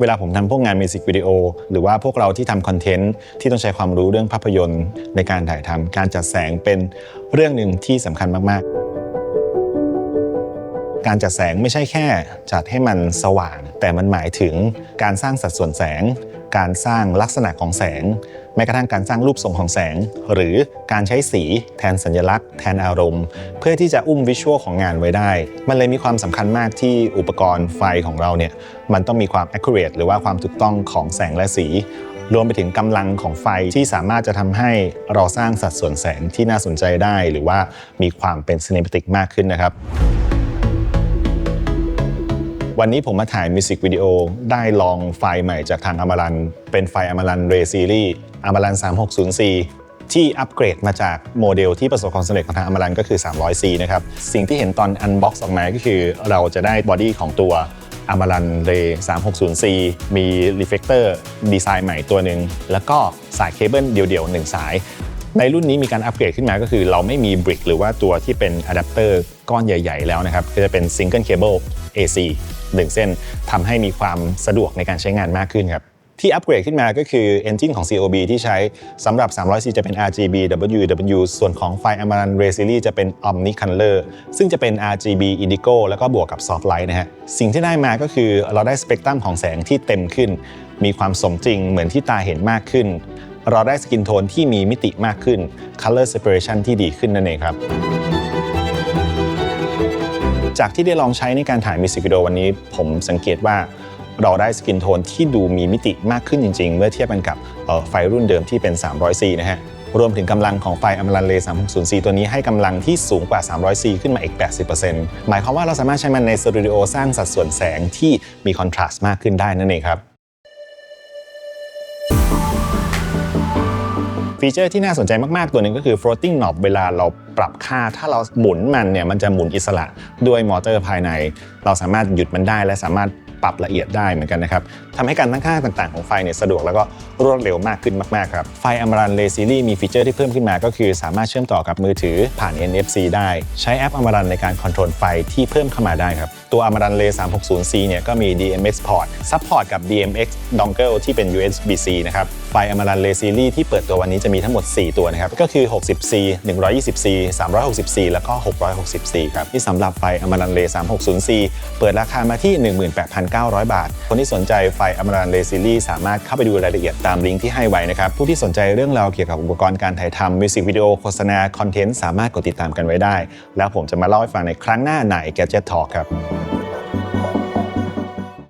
เวลาผมทำพวกงานมิวสิกวิดีโอหรือว่าพวกเราที่ทำคอนเทนต์ที่ต้องใช้ความรู้เรื่องภาพยนตร์ในการถ่ายทำการจัดแสงเป็นเรื่องหนึ่งที่สำคัญมากๆ การจัดแสงไม่ใช่แค่จัดให้มันสว่าง แต่มันหมายถึงการสร้างสัดส่วนแสง การสร้างลักษณะของแสง แม้กระทั่งการสร้างรูปทรงของแสง หรือการใช้สีแทนสัญลักษณ์ แทนอารมณ์ เพื่อที่จะอุ้มวิชวลของงานไว้ได้ มันเลยมีความสำคัญมากที่อุปกรณ์ไฟของเราเนี่ยมันต้องมีความ accurate หรือว่าความถูกต้องของแสงและสีรวมไปถึงกำลังของไฟที่สามารถจะทำให้เราสร้างสัดส่วนแสงที่น่าสนใจได้ หรือว่ามีความเป็น cinematic มากขึ้นนะครับ วันนี้ผมมาถ่ายมิวสิกวิดีโอได้ลองไฟล์ใหม่จากทางอมรันเป็นไฟอมรันเรซีรีส์อมรัน 360C ที่อัปเกรดมาจากโมเดลที่ประสบความสำเร็จของทางอมรันก็คือ 300C นะครับ สิ่งที่เห็นตอนอันบ็อกซ์ออกมาก็คือเราจะได้บอดี้ของตัวอมรันเร 360C มีรีเฟกเตอร์ดีไซน์ใหม่ตัวหนึ่งแล้วก็สายเคเบิลเดี่ยวๆหนึ่งสายในรุ่นนี้มีการอัปเกรดขึ้นมาก็คือเราไม่มีบริกหรือว่าตัวที่เป็นอะแดปเตอร์ ก้อนใหญ่ ๆ แล้วนะครับก็จะเป็นซิงเกิลเคเบิล AC 1 เส้นทำให้มีความสะดวกในการใช้งานมากขึ้นครับที่อัปเกรดขึ้นมาก็คือ Engine ของ COB ที่ใช้สำหรับ 300C จะเป็น RGB WW ส่วนของไฟ Amaran Ray Series จะเป็น Omni Color ซึ่งจะเป็น RGB Indigo แล้วก็บวกกับ Soft Light นะฮะ สิ่งที่ได้มาก็คือเราได้สเปกตรัมของแสงที่เต็มขึ้น มีความสมจริงเหมือนที่ตาเห็นมากขึ้น เราได้สกินโทนที่มีมิติมากขึ้น color separation ที่ดีขึ้นนั่นเองครับ จากที่ได้ลองใช้ในการถ่ายมิวสิกวิดีโอวันนี้ ผมสังเกตว่าเราได้สกินโทนที่ดูมีมิติมากขึ้นจริง ๆ เมื่อเทียบกันกับไฟรุ่นเดิมที่เป็น 300C นะฮะรวมถึงกำลังของไฟอัมรันเล 360C ตัวนี้ให้กำลังที่สูงกว่า 300C ขึ้นมาอีก 80%หมายความว่าเราสามารถใช้มันในสตูดิโอสร้างสัดส่วนแสงที่มีคอนทราสต์มากขึ้นได้นั่นเองครับ ฟีเจอร์ที่น่าสนใจมาก ๆ ตัวหนึ่งก็คือ floating knob เวลาเราปรับค่า ถ้าเราหมุนมันเนี่ยมันจะหมุนอิสระด้วยมอเตอร์ภายใน เราสามารถหยุดมันได้และสามารถ ปรับละเอียดได้เหมือนกันนะครับทำให้การตั้งค่าต่างๆของไฟเนี่ยสะดวกแล้วก็รวดเร็วมากขึ้นมากๆครับไฟ Amaran Ray Series มีฟีเจอร์ที่เพิ่มขึ้นมาก็คือ สามารถเชื่อมต่อกับมือถือผ่าน NFC ได้ใช้แอป Amaran ในการคอนโทรลไฟที่เพิ่มเข้ามาได้ครับตัว Amaran Ray 360C เนี่ยก็มี DMX port support กับ DMX dongle ที่เป็น USB-C นะครับไฟ Amaran Ray Series ที่เปิดตัววันนี้จะมีทั้งหมด 4 ตัวนะครับ ก็คือ 60C 120C 360C แล้วก็ 660C ครับ ที่สำหรับไฟ Amaran Ray 360C เปิดราคามาที่900 บาท คนที่สนใจไฟอัมรันเลซิลี่สามารถเข้าไปดูรายละเอียดตามลิงก์ที่ให้ไว้นะครับ ผู้ที่สนใจเรื่องราวเกี่ยวกับอุปกรณ์การถ่ายทำมิวสิกวิดีโอโฆษณา คอนเทนต์ สามารถกดติดตามกันไว้ได้ แล้วผมจะมาเล่าให้ฟังในครั้งหน้าใน Gadget Talk ครับ